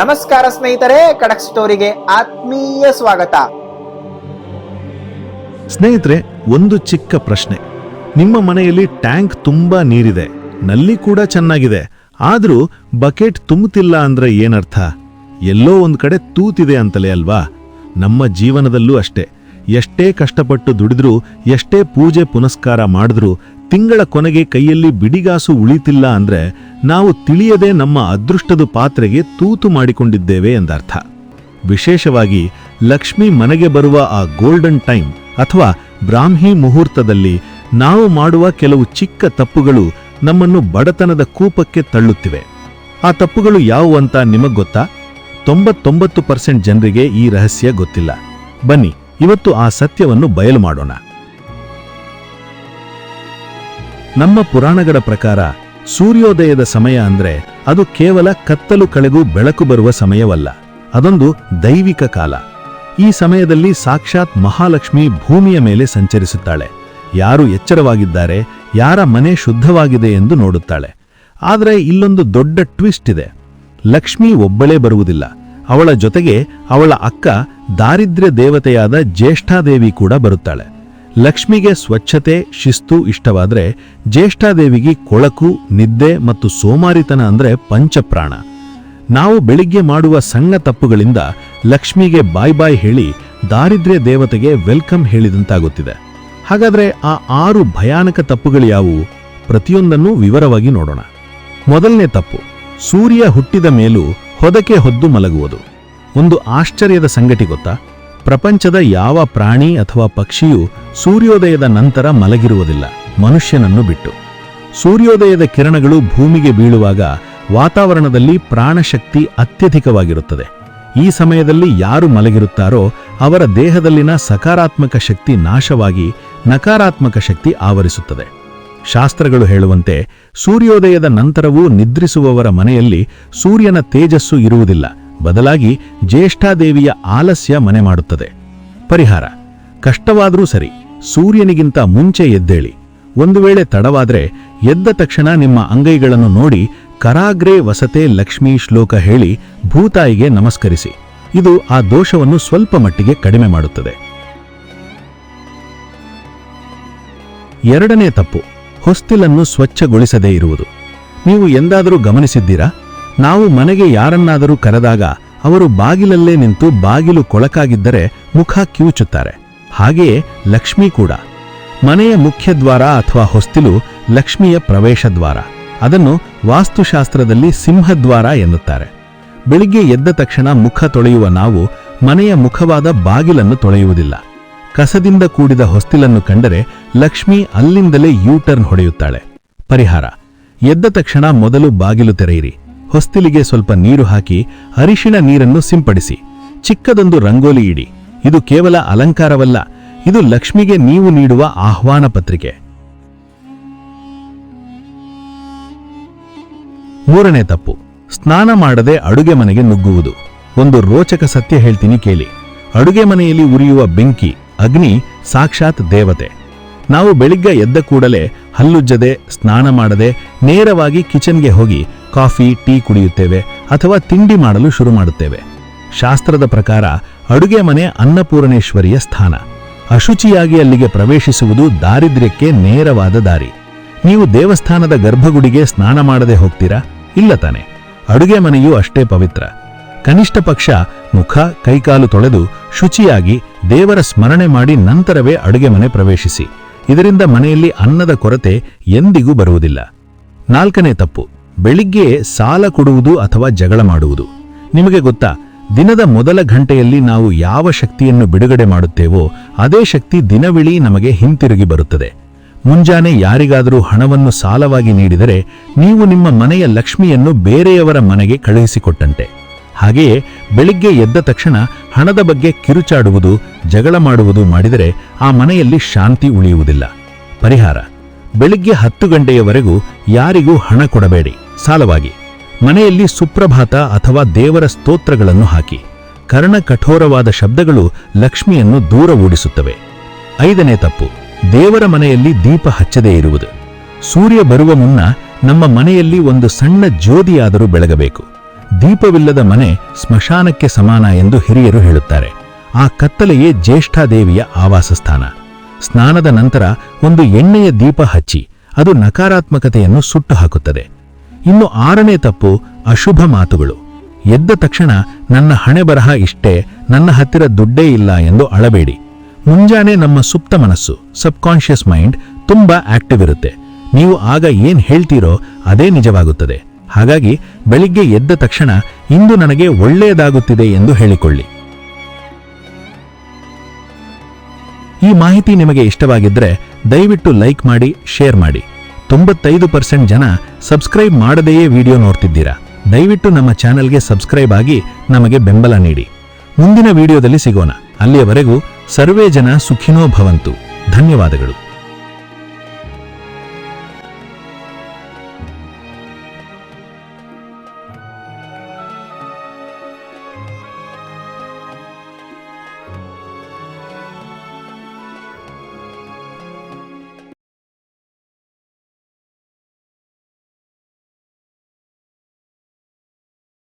ನಮಸ್ಕಾರ ಸ್ನೇಹಿತರೆ, ಕಡಕ್ ಸ್ಟೋರಿಗೆ ಆತ್ಮೀಯ ಸ್ವಾಗತ. ಸ್ನೇಹಿತರೆ, ಒಂದು ಚಿಕ್ಕ ಪ್ರಶ್ನೆ. ನಿಮ್ಮ ಮನೆಯಲ್ಲಿ ಟ್ಯಾಂಕ್ ತುಂಬಾ ನೀರಿದೆ. ನಲ್ಲಿ ಕೂಡ ಚೆನ್ನಾಗಿದೆ. ಆದ್ರೂ ಬಕೆಟ್ ತುಂಬುತ್ತಿಲ್ಲ ಅಂದ್ರೆ ಏನರ್ಥ? ಎಲ್ಲೋ ಒಂದ್ ಕಡೆ ತೂತಿದೆ ಅಂತಲೇ ಅಲ್ವಾ? ನಮ್ಮ ಜೀವನದಲ್ಲೂ ಅಷ್ಟೇ. ಎಷ್ಟೇ ಕಷ್ಟಪಟ್ಟು ದುಡಿದ್ರೂ, ಎಷ್ಟೇ ಪೂಜೆ ಪುನಸ್ಕಾರ ಮಾಡಿದ್ರೂ ತಿಂಗಳ ಕೊನೆಗೆ ಕೈಯಲ್ಲಿ ಬಿಡಿಗಾಸು ಉಳಿತಿಲ್ಲ ಅಂದ್ರೆ ನಾವು ತಿಳಿಯದೆ ನಮ್ಮ ಅದೃಷ್ಟದ ಪಾತ್ರೆಗೆ ತೂತು ಮಾಡಿಕೊಂಡಿದ್ದೇವೆ ಎಂದರ್ಥ. ವಿಶೇಷವಾಗಿ ಲಕ್ಷ್ಮಿ ಮನೆಗೆ ಬರುವ ಆ ಗೋಲ್ಡನ್ ಟೈಮ್ ಅಥವಾ ಬ್ರಾಹ್ಮಿ ಮುಹೂರ್ತದಲ್ಲಿ ನಾವು ಮಾಡುವ ಕೆಲವು ಚಿಕ್ಕ ತಪ್ಪುಗಳು ನಮ್ಮನ್ನು ಬಡತನದ ಕೂಪಕ್ಕೆ ತಳ್ಳುತ್ತಿವೆ. ಆ ತಪ್ಪುಗಳು ಯಾವುವು ಅಂತ ನಿಮಗೆ ಗೊತ್ತಾ? ತೊಂಬತ್ತೊಂಬತ್ತು ಪರ್ಸೆಂಟ್ ಜನರಿಗೆ ಈ ರಹಸ್ಯ ಗೊತ್ತಿಲ್ಲ. ಬನ್ನಿ, ಇವತ್ತು ಆ ಸತ್ಯವನ್ನು ಬಯಲು ಮಾಡೋಣ. ನಮ್ಮ ಪುರಾಣಗಳ ಪ್ರಕಾರ ಸೂರ್ಯೋದಯದ ಸಮಯ ಅಂದ್ರೆ ಅದು ಕೇವಲ ಕತ್ತಲು ಕಳೆಗೂ ಬೆಳಕು ಬರುವ ಸಮಯವಲ್ಲ, ಅದೊಂದು ದೈವಿಕ ಕಾಲ. ಈ ಸಮಯದಲ್ಲಿ ಸಾಕ್ಷಾತ್ ಮಹಾಲಕ್ಷ್ಮಿ ಭೂಮಿಯ ಮೇಲೆ ಸಂಚರಿಸುತ್ತಾಳೆ. ಯಾರು ಎಚ್ಚರವಾಗಿದ್ದಾರೆ, ಯಾರ ಮನೆ ಶುದ್ಧವಾಗಿದೆ ಎಂದು ನೋಡುತ್ತಾಳೆ. ಆದರೆ ಇಲ್ಲೊಂದು ದೊಡ್ಡ ಟ್ವಿಸ್ಟ್ ಇದೆ. ಲಕ್ಷ್ಮಿ ಒಬ್ಬಳೇ ಬರುವುದಿಲ್ಲ. ಅವಳ ಜೊತೆಗೆ ಅವಳ ಅಕ್ಕ ದಾರಿದ್ರ್ಯ ದೇವತೆಯಾದ ಜ್ಯೇಷ್ಠಾದೇವಿ ಕೂಡ ಬರುತ್ತಾಳೆ. ಲಕ್ಷ್ಮಿಗೆ ಸ್ವಚ್ಛತೆ, ಶಿಸ್ತು ಇಷ್ಟವಾದರೆ ಜ್ಯೇಷ್ಠಾದೇವಿಗೆ ಕೊಳಕು, ನಿದ್ದೆ ಮತ್ತು ಸೋಮಾರಿತನ ಅಂದ್ರೆ ಪಂಚಪ್ರಾಣ. ನಾವು ಬೆಳಿಗ್ಗೆ ಮಾಡುವ ಸಣ್ಣ ತಪ್ಪುಗಳಿಂದ ಲಕ್ಷ್ಮಿಗೆ ಬಾಯ್ ಬಾಯ್ ಹೇಳಿ ದಾರಿದ್ರ್ಯ ದೇವತೆಗೆ ವೆಲ್ಕಮ್ ಹೇಳಿದಂತಾಗುತ್ತಿದೆ. ಹಾಗಾದ್ರೆ ಆ ಆರು ಭಯಾನಕ ತಪ್ಪುಗಳು ಯಾವುವು? ಪ್ರತಿಯೊಂದನ್ನೂ ವಿವರವಾಗಿ ನೋಡೋಣ. ಮೊದಲನೇ ತಪ್ಪು, ಸೂರ್ಯ ಹುಟ್ಟಿದ ಮೇಲೂ ಹೊದಕೆ ಹೊದ್ದು ಮಲಗುವುದು. ಒಂದು ಆಶ್ಚರ್ಯದ ಸಂಗತಿ ಗೊತ್ತಾ? ಪ್ರಪಂಚದ ಯಾವ ಪ್ರಾಣಿ ಅಥವಾ ಪಕ್ಷಿಯು ಸೂರ್ಯೋದಯದ ನಂತರ ಮಲಗಿರುವುದಿಲ್ಲ, ಮನುಷ್ಯನನ್ನು ಬಿಟ್ಟು. ಸೂರ್ಯೋದಯದ ಕಿರಣಗಳು ಭೂಮಿಗೆ ಬೀಳುವಾಗ ವಾತಾವರಣದಲ್ಲಿ ಪ್ರಾಣಶಕ್ತಿ ಅತ್ಯಧಿಕವಾಗಿರುತ್ತದೆ. ಈ ಸಮಯದಲ್ಲಿ ಯಾರು ಮಲಗಿರುತ್ತಾರೋ ಅವರ ದೇಹದಲ್ಲಿನ ಸಕಾರಾತ್ಮಕ ಶಕ್ತಿ ನಾಶವಾಗಿ ನಕಾರಾತ್ಮಕ ಶಕ್ತಿ ಆವರಿಸುತ್ತದೆ. ಶಾಸ್ತ್ರಗಳು ಹೇಳುವಂತೆ ಸೂರ್ಯೋದಯದ ನಂತರವೂ ನಿದ್ರಿಸುವವರ ಮನೆಯಲ್ಲಿ ಸೂರ್ಯನ ತೇಜಸ್ಸು ಇರುವುದಿಲ್ಲ ಬದಲಾಗಿ ಜ್ಯೇಷ್ಠಾದೇವಿಯ ಆಲಸ್ಯ ಮನೆ ಮಾಡುತ್ತದೆ. ಪರಿಹಾರ, ಕಷ್ಟವಾದರೂ ಸರಿ, ಸೂರ್ಯನಿಗಿಂತ ಮುಂಚೆ ಎದ್ದೇಳಿ, ಒಂದು ವೇಳೆ ತಡವಾದರೆ ಎದ್ದ ತಕ್ಷಣ ನಿಮ್ಮ ಅಂಗೈಗಳನ್ನು ನೋಡಿ ಕರಾಗ್ರೆ ವಸತೆ ಲಕ್ಷ್ಮೀ ಶ್ಲೋಕ ಹೇಳಿ ಭೂತಾಯಿಗೆ ನಮಸ್ಕರಿಸಿ. ಇದು ಆ ದೋಷವನ್ನು ಸ್ವಲ್ಪ ಮಟ್ಟಿಗೆ ಕಡಿಮೆ ಮಾಡುತ್ತದೆ. ಎರಡನೇ ತಪ್ಪು, ಹೊಸ್ತಿಲನ್ನು ಸ್ವಚ್ಛಗೊಳಿಸದೇ ಇರುವುದು. ನೀವು ಎಂದಾದರೂ ಗಮನಿಸಿದ್ದೀರಾ? ನಾವು ಮನೆಗೆ ಯಾರನ್ನಾದರೂ ಕರೆದಾಗ ಅವರು ಬಾಗಿಲಲ್ಲೇ ನಿಂತು ಬಾಗಿಲು ಕೊಳಕಾಗಿದ್ದರೆ ಮುಖ ಕಿವುಚುತ್ತಾರೆ. ಹಾಗೆಯೇ ಲಕ್ಷ್ಮಿ ಕೂಡ. ಮನೆಯ ಮುಖ್ಯ ದ್ವಾರ ಅಥವಾ ಹೊಸ್ತಿಲು ಲಕ್ಷ್ಮಿಯ ಪ್ರವೇಶ ದ್ವಾರ. ಅದನ್ನು ವಾಸ್ತುಶಾಸ್ತ್ರದಲ್ಲಿ ಸಿಂಹದ್ವಾರ ಎನ್ನುತ್ತಾರೆ. ಬೆಳಿಗ್ಗೆ ಎದ್ದ ತಕ್ಷಣ ಮುಖ ತೊಳೆಯುವ ನಾವು ಮನೆಯ ಮುಖವಾದ ಬಾಗಿಲನ್ನು ತೊಳೆಯುವುದಿಲ್ಲ. ಕಸದಿಂದ ಕೂಡಿದ ಹೊಸ್ತಿಲನ್ನು ಕಂಡರೆ ಲಕ್ಷ್ಮಿ ಅಲ್ಲಿಂದಲೇ ಯೂಟರ್ನ್ ಹೊಡೆಯುತ್ತಾಳೆ. ಪರಿಹಾರ. ಎದ್ದ ತಕ್ಷಣ ಮೊದಲು ಬಾಗಿಲು ತೆರೆಯಿರಿ. ಹೊಸ್ತಿಲಿಗೆ ಸ್ವಲ್ಪ ನೀರು ಹಾಕಿ ಅರಿಶಿಣ ನೀರನ್ನು ಸಿಂಪಡಿಸಿ. ಚಿಕ್ಕದೊಂದು ರಂಗೋಲಿ ಇಡಿ. ಇದು ಕೇವಲ ಅಲಂಕಾರವಲ್ಲ, ಇದು ಲಕ್ಷ್ಮಿಗೆ ನೀವು ನೀಡುವ ಆಹ್ವಾನ ಪತ್ರಿಕೆ. ಮೂರನೇ ತಪ್ಪು, ಸ್ನಾನ ಮಾಡದೆ ಅಡುಗೆ ಮನೆಗೆ ನುಗ್ಗುವುದು. ಒಂದು ರೋಚಕ ಸತ್ಯ ಹೇಳ್ತೀನಿ ಕೇಳಿ. ಅಡುಗೆ ಮನೆಯಲ್ಲಿ ಉರಿಯುವ ಬೆಂಕಿ, ಅಗ್ನಿ, ಸಾಕ್ಷಾತ್ ದೇವತೆ. ನಾವು ಬೆಳಿಗ್ಗೆ ಎದ್ದ ಕೂಡಲೇ ಹಲ್ಲುಜ್ಜದೆ, ಸ್ನಾನ ಮಾಡದೆ, ನೇರವಾಗಿ ಕಿಚನ್ಗೆ ಹೋಗಿ ಕಾಫಿ, ಟೀ ಕುಡಿಯುತ್ತೇವೆ ಅಥವಾ ತಿಂಡಿ ಮಾಡಲು ಶುರು ಮಾಡುತ್ತೇವೆ. ಶಾಸ್ತ್ರದ ಪ್ರಕಾರ ಅಡುಗೆ ಮನೆ ಅನ್ನಪೂರ್ಣೇಶ್ವರಿಯ ಸ್ಥಾನ. ಅಶುಚಿಯಾಗಿ ಅಲ್ಲಿಗೆ ಪ್ರವೇಶಿಸುವುದು ದಾರಿದ್ರ್ಯಕ್ಕೆ ನೇರವಾದ ದಾರಿ. ನೀವು ದೇವಸ್ಥಾನದ ಗರ್ಭಗುಡಿಗೆ ಸ್ನಾನ ಮಾಡದೆ ಹೋಗ್ತೀರಾ? ಇಲ್ಲ ತಾನೆ. ಅಡುಗೆ ಮನೆಯೂ ಅಷ್ಟೇ ಪವಿತ್ರ. ಕನಿಷ್ಠ ಪಕ್ಷ ಮುಖ, ಕೈಕಾಲು ತೊಳೆದು ಶುಚಿಯಾಗಿ ದೇವರ ಸ್ಮರಣೆ ಮಾಡಿ ನಂತರವೇ ಅಡುಗೆ ಮನೆ ಪ್ರವೇಶಿಸಿ. ಇದರಿಂದ ಮನೆಯಲ್ಲಿ ಅನ್ನದ ಕೊರತೆ ಎಂದಿಗೂ ಬರುವುದಿಲ್ಲ. ನಾಲ್ಕನೇ ತಪ್ಪು. ಬೆಳಿಗ್ಗೆ ಸಾಲ ಕೊಡುವುದು ಅಥವಾ ಜಗಳ ಮಾಡುವುದು? ನಿಮಗೆ ಗೊತ್ತಾ, ದಿನದ ಮೊದಲ ಗಂಟೆಯಲ್ಲಿ ನಾವು ಯಾವ ಶಕ್ತಿಯನ್ನು ಬಿಡುಗಡೆ ಮಾಡುತ್ತೇವೋ, ಅದೇ ಶಕ್ತಿ ದಿನವಿಳಿ ನಮಗೆ ಹಿಂತಿರುಗಿ ಬರುತ್ತದೆ. ಮುಂಜಾನೆ ಯಾರಿಗಾದರೂ ಹಣವನ್ನು ಸಾಲವಾಗಿ ನೀಡಿದರೆ, ನೀವು ನಿಮ್ಮ ಮನೆಯ ಲಕ್ಷ್ಮಿಯನ್ನು ಬೇರೆಯವರ ಮನೆಗೆ ಕಳುಹಿಸಿಕೊಟ್ಟಂತೆ. ಹಾಗೆಯೇ, ಬೆಳಿಗ್ಗೆ ಎದ್ದ ತಕ್ಷಣ ಹಣದ ಬಗ್ಗೆ ಕಿರುಚಾಡುವುದು, ಜಗಳ ಮಾಡುವುದು ಮಾಡಿದರೆ ಆ ಮನೆಯಲ್ಲಿ ಶಾಂತಿ ಉಳಿಯುವುದಿಲ್ಲ. ಪರಿಹಾರ, ಬೆಳಿಗ್ಗೆ ಹತ್ತು ಗಂಟೆಯವರೆಗೂ ಯಾರಿಗೂ ಹಣ ಕೊಡಬೇಡಿ. ಸಾಲವಾಗಿ. ಮನೆಯಲ್ಲಿ ಸುಪ್ರಭಾತ ಅಥವಾ ದೇವರ ಸ್ತೋತ್ರಗಳನ್ನು ಹಾಕಿ. ಕರ್ಣ ಕಠೋರವಾದ ಶಬ್ದಗಳು ಲಕ್ಷ್ಮಿಯನ್ನು ದೂರ ಓಡಿಸುತ್ತವೆ. ಐದನೇ ತಪ್ಪು. ದೇವರ ಮನೆಯಲ್ಲಿ ದೀಪ ಹಚ್ಚದೇ ಇರುವುದು. ಸೂರ್ಯ ಬರುವ ಮುನ್ನ ನಮ್ಮ ಮನೆಯಲ್ಲಿ ಒಂದು ಸಣ್ಣ ಜ್ಯೋತಿಯಾದರೂ ಬೆಳಗಬೇಕು. ದೀಪವಿಲ್ಲದ ಮನೆ ಸ್ಮಶಾನಕ್ಕೆ ಸಮಾನ ಎಂದು ಹಿರಿಯರು ಹೇಳುತ್ತಾರೆ. ಆ ಕತ್ತಲೆಯೇ ಜ್ಯೇಷ್ಠಾದೇವಿಯ ಆವಾಸಸ್ಥಾನ. ಸ್ನಾನದ ನಂತರ ಒಂದು ಎಣ್ಣೆಯ ದೀಪ ಹಚ್ಚಿ, ಅದು ನಕಾರಾತ್ಮಕತೆಯನ್ನು ಸುಟ್ಟು ಹಾಕುತ್ತದೆ. ಇನ್ನು ಆರನೇ ತಪ್ಪು ಅಶುಭ ಮಾತುಗಳು. ಎದ್ದ ತಕ್ಷಣ ನನ್ನ ಹಣೆ ಬರಹ ಇಷ್ಟೇ, ನನ್ನ ಹತ್ತಿರ ದುಡ್ಡೇ ಇಲ್ಲ ಎಂದು ಅಳಬೇಡಿ. ಮುಂಜಾನೆ ನಮ್ಮ ಸುಪ್ತ ಮನಸ್ಸು, ಸಬ್ಕಾನ್ಷಿಯಸ್ ಮೈಂಡ್ ತುಂಬಾ ಆಕ್ಟಿವ್ ಇರುತ್ತೆ. ನೀವು ಆಗ ಏನ್ ಹೇಳ್ತೀರೋ ಅದೇ ನಿಜವಾಗುತ್ತದೆ. ಹಾಗಾಗಿ ಬೆಳಿಗ್ಗೆ ಎದ್ದ ತಕ್ಷಣ ಇಂದು ನನಗೆ ಒಳ್ಳೆಯದಾಗುತ್ತಿದೆ ಎಂದು ಹೇಳಿಕೊಳ್ಳಿ. ಈ ಮಾಹಿತಿ ನಿಮಗೆ ಇಷ್ಟವಾಗಿದ್ದರೆ ದಯವಿಟ್ಟು ಲೈಕ್ ಮಾಡಿ, ಶೇರ್ ಮಾಡಿ. ತೊಂಬತ್ತೈದು ಪರ್ಸೆಂಟ್ ಜನ ಸಬ್ಸ್ಕ್ರೈಬ್ ಮಾಡದೆಯೇ ವಿಡಿಯೋ ನೋಡ್ತಿದ್ದೀರಾ? ದಯವಿಟ್ಟು ನಮ್ಮ ಚಾನೆಲ್ಗೆ ಸಬ್ಸ್ಕ್ರೈಬ್ ಆಗಿ ನಮಗೆ ಬೆಂಬಲ ನೀಡಿ. ಮುಂದಿನ ವಿಡಿಯೋದಲ್ಲಿ ಸಿಗೋಣ. ಅಲ್ಲಿಯವರೆಗೂ ಸರ್ವೇ ಜನ ಸುಖಿನೋ ಭವಂತು. ಧನ್ಯವಾದಗಳು.